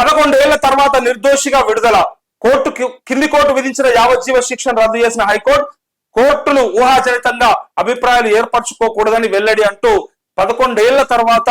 పదకొండేళ్ళ తర్వాత నిర్దోషిగా విడుదల. కోర్టు కింది కోర్టు విధించిన యావజ్జీవ శిక్షను రద్దు చేసిన హైకోర్టు కోర్టులు ఊహాజనితంగా అభిప్రాయాలు ఏర్పరచుకోకూడదని వెల్లడి అంటూ పదకొండేళ్ళ తర్వాత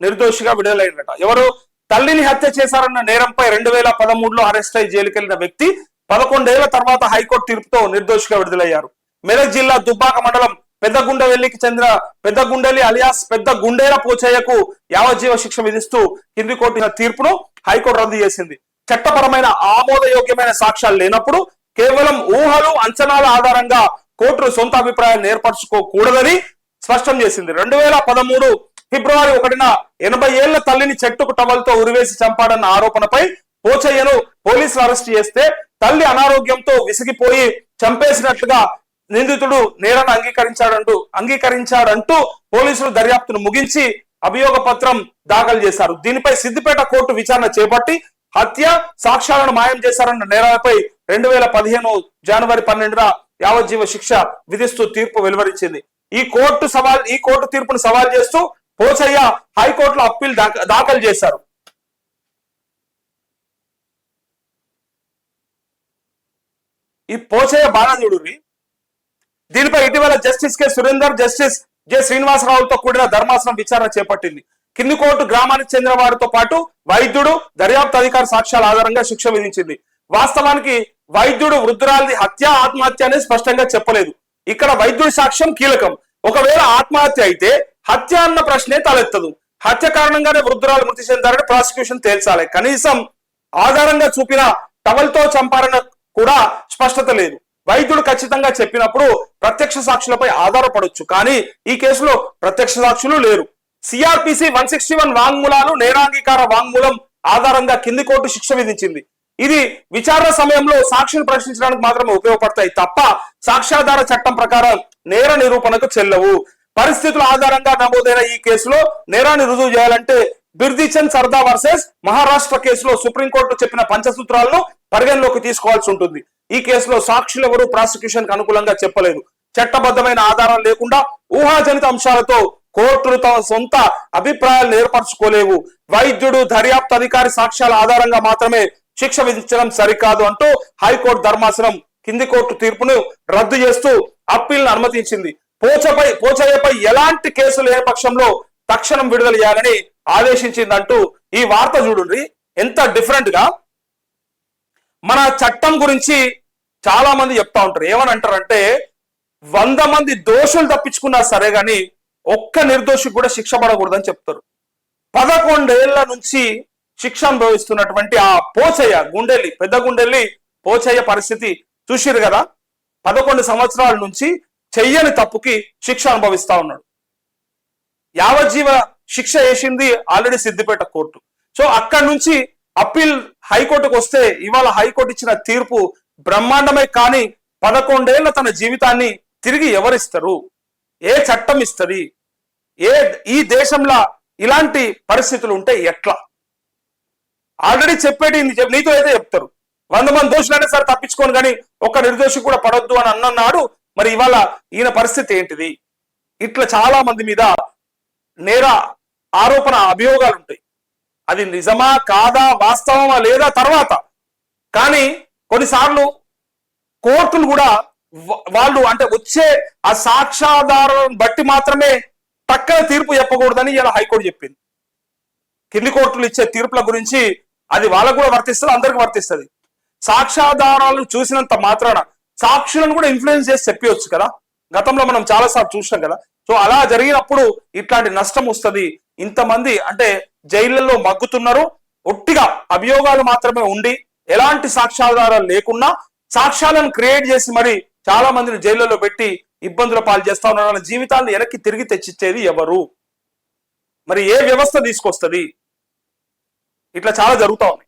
నిర్దోషిగా విడుదలైనట ఎవరు? తల్లిని హత్య చేశారన్న నేరంపై రెండు వేల పదమూడులో అరెస్ట్ అయి జైలుకెళ్ళిన వ్యక్తి పదకొండేళ్ళ తర్వాత హైకోర్టు తీర్పుతో నిర్దోషిగా విడుదలయ్యారు. మెదక్ జిల్లా దుబ్బాక మండలం పెద్ద గుండెవెల్లికి చెందిన పెద్ద గుండెలి అలియాస్ పెద్ద గుండేల పోచయ్యకు యావజ్జీవ శిక్ష విధిస్తూ కింది కోర్టు తీర్పును హైకోర్టు రద్దు చేసింది. చట్టపరమైన ఆమోదయోగ్యమైన సాక్ష్యాలు లేనప్పుడు కేవలం ఊహలు అంచనాల ఆధారంగా కోర్టులు సొంత అభిప్రాయాన్ని ఏర్పరచుకోకూడదని స్పష్టం చేసింది. రెండు వేల పదమూడు ఫిబ్రవరి ఒకటిన ఎనభై ఏళ్ళ తల్లిని చెట్టుకు టవల్తో ఉరివేసి చంపాడన్న ఆరోపణపై పోచయ్యను పోలీసులు అరెస్ట్ చేస్తే తల్లి అనారోగ్యంతో విసిగిపోయి చంపేసినట్లుగా నిందితుడు నేరాన్ని అంగీకరించాడంటూ అంగీకరించాడంటూ పోలీసులు దర్యాప్తును ముగించి అభియోగ పత్రం దాఖలు చేశారు. దీనిపై సిద్దిపేట కోర్టు విచారణ చేపట్టి హత్య సాక్ష్యాలను మాయం చేశారన్న నేరాలపై రెండు వేల పదిహేను జనవరి పన్నెండున యావజ్జీవ శిక్ష విధిస్తూ తీర్పు వెలువరించింది. ఈ కోర్టు సవాల్ ఈ కోర్టు తీర్పును సవాల్ చేస్తూ పోచయ్య హైకోర్టులో అప్పీల్ దాఖలు చేశారు. ఈ పోచయ్య బాణజుడుని దీనిపై ఇటీవల justice K Surender justice J శ్రీనివాసరావుతో కూడిన ధర్మాసనం విచారణ చేపట్టింది. కింది కోర్టు గ్రామానికి చెందిన వారితో పాటు వైద్యుడు దర్యాప్తు అధికార సాక్ష్యాల ఆధారంగా శిక్ష విధించింది. వాస్తవానికి వైద్యుడు వృద్ధురాలి హత్య ఆత్మహత్య అనేది స్పష్టంగా చెప్పలేదు. ఇక్కడ వైద్యుడి సాక్ష్యం కీలకం. ఒకవేళ ఆత్మహత్య అయితే హత్య అన్న ప్రశ్నే తలెత్తదు. హత్య కారణంగానే వృద్ధురాలు మృతి చెందారని ప్రాసిక్యూషన్ తేల్చాలి. కనీసం ఆధారంగా చూపిన టవల్తో చంపారన్న కూడా స్పష్టత లేదు. వైద్యుడు ఖచ్చితంగా చెప్పినప్పుడు ప్రత్యక్ష సాక్షులపై ఆధారపడొచ్చు. కానీ ఈ కేసులో ప్రత్యక్ష సాక్షులు లేరు. సిఆర్పిసి వన్ సిక్స్టీ వన్ వాంగ్మూలాలు నేరాంగీకార వాంగ్మూలం ఆధారంగా కింది కోర్టు శిక్ష విధించింది. ఇది విచారణ సమయంలో సాక్షిని ప్రశ్నించడానికి మాత్రమే ఉపయోగపడతాయి తప్ప సాక్ష్యాధార చట్టం ప్రకారం నేర నిరూపణకు చెల్లవు. పరిస్థితుల ఆధారంగా నమోదైన ఈ కేసులో నేరాన్ని రుజువు చేయాలంటే బిర్దిచంద్ సర్దా వర్సెస్ మహారాష్ట్ర కేసులో సుప్రీంకోర్టు చెప్పిన పంచసూత్రాలను పరిగణలోకి తీసుకోవాల్సి ఉంటుంది. ఈ కేసులో సాక్షులు ఎవరు ప్రాసిక్యూషన్కు అనుకూలంగా చెప్పలేదు. చట్టబద్ధమైన ఆధారం లేకుండా ఊహాజనిత అంశాలతో కోర్టులు తమ సొంత అభిప్రాయాలు ఏర్పరచుకోలేవు. వైద్యుడు దర్యాప్తు అధికారి సాక్ష్యాల ఆధారంగా మాత్రమే శిక్ష విధించడం సరికాదు అంటూ హైకోర్టు ధర్మాసనం కింది కోర్టు తీర్పును రద్దు చేస్తూ అప్పీల్ను అనుమతించింది. పోచపై పోచయ్యపై ఎలాంటి కేసు లేని పక్షంలో తక్షణం విడుదల చేయాలని ఆదేశించిందంటూ ఈ వార్త చూడండి. ఎంత డిఫరెంట్గా మన చట్టం గురించి చాలా మంది చెప్తా ఉంటారు. ఏమని అంటారంటే వంద మంది దోషులు తప్పించుకున్నా సరే గాని ఒక్క నిర్దోషి కూడా శిక్ష పడకూడదని చెప్తారు. పదకొండేళ్ళ నుంచి శిక్ష అనుభవిస్తున్నటువంటి ఆ పోచయ్య గుండెల్లి పెద్ద గుండెల్లి పోచయ్య పరిస్థితి చూసిరు కదా? పదకొండు సంవత్సరాల నుంచి చెయ్యని తప్పుకి శిక్ష అనుభవిస్తా ఉన్నాడు. యావజ్జీవ శిక్ష వేసింది ఆల్రెడీ సిద్దిపేట కోర్టు. సో అక్కడి నుంచి అప్పీల్ హైకోర్టుకు వస్తే ఇవాళ హైకోర్టు ఇచ్చిన తీర్పు బ్రహ్మాండమే కానీ పదకొండేళ్ళ తన జీవితాన్ని తిరిగి ఎవరిస్తారు? ఏ చట్టం ఇస్తుంది? ఏ ఈ దేశంలో ఇలాంటి పరిస్థితులు ఉంటే ఎట్లా? ఆల్రెడీ చెప్పేటి నీతో అయితే చెప్తారు. వంద మంది దోషులైనా సరే తప్పించుకోను కానీ ఒక్క నిర్దోషి కూడా పడొద్దు అని అన్నన్నాడు. మరి ఇవాళ ఈయన పరిస్థితి ఏంటిది? ఇట్లా చాలా మంది మీద నేర ఆరోపణ అభియోగాలు ఉంటాయి. అది నిజమా కాదా వాస్తవమా లేదా తర్వాత. కానీ కొన్నిసార్లు కోర్టులు కూడా వాళ్ళు అంటే వచ్చే ఆ సాక్ష్యాధారం బట్టి మాత్రమే పక్కన తీర్పు చెప్పకూడదని ఇలా హైకోర్టు చెప్పింది. కింది కోర్టులు ఇచ్చే తీర్పుల గురించి అది వాళ్ళకు కూడా వర్తిస్తుంది అందరికి వర్తిస్తుంది. సాక్ష్యాధారాలు చూసినంత మాత్రాన సాక్షులను కూడా ఇన్ఫ్లుయెన్స్ చేసి చెప్పవచ్చు కదా. గతంలో మనం చాలా సార్లు చూసినాం కదా. సో అలా జరిగినప్పుడు ఇట్లాంటి నష్టం వస్తుంది ఇంతమంది అంటే జైళ్ళలో మగ్గుతున్నారు. ఒట్టిగా అభియోగాలు మాత్రమే ఉండి ఎలాంటి సాక్ష్యాధారాలు లేకుండా సాక్ష్యాలను క్రియేట్ చేసి మరి చాలా మందిని జైళ్ళలో పెట్టి ఇబ్బందుల పాలు చేస్తా ఉన్నారు. వాళ్ళ జీవితాలను వెనక్కి తిరిగి తెచ్చిచ్చేది ఎవరు? మరి ఏ వ్యవస్థ తీసుకొస్తుంది? ఇట్లా చాలా జరుగుతా ఉంది.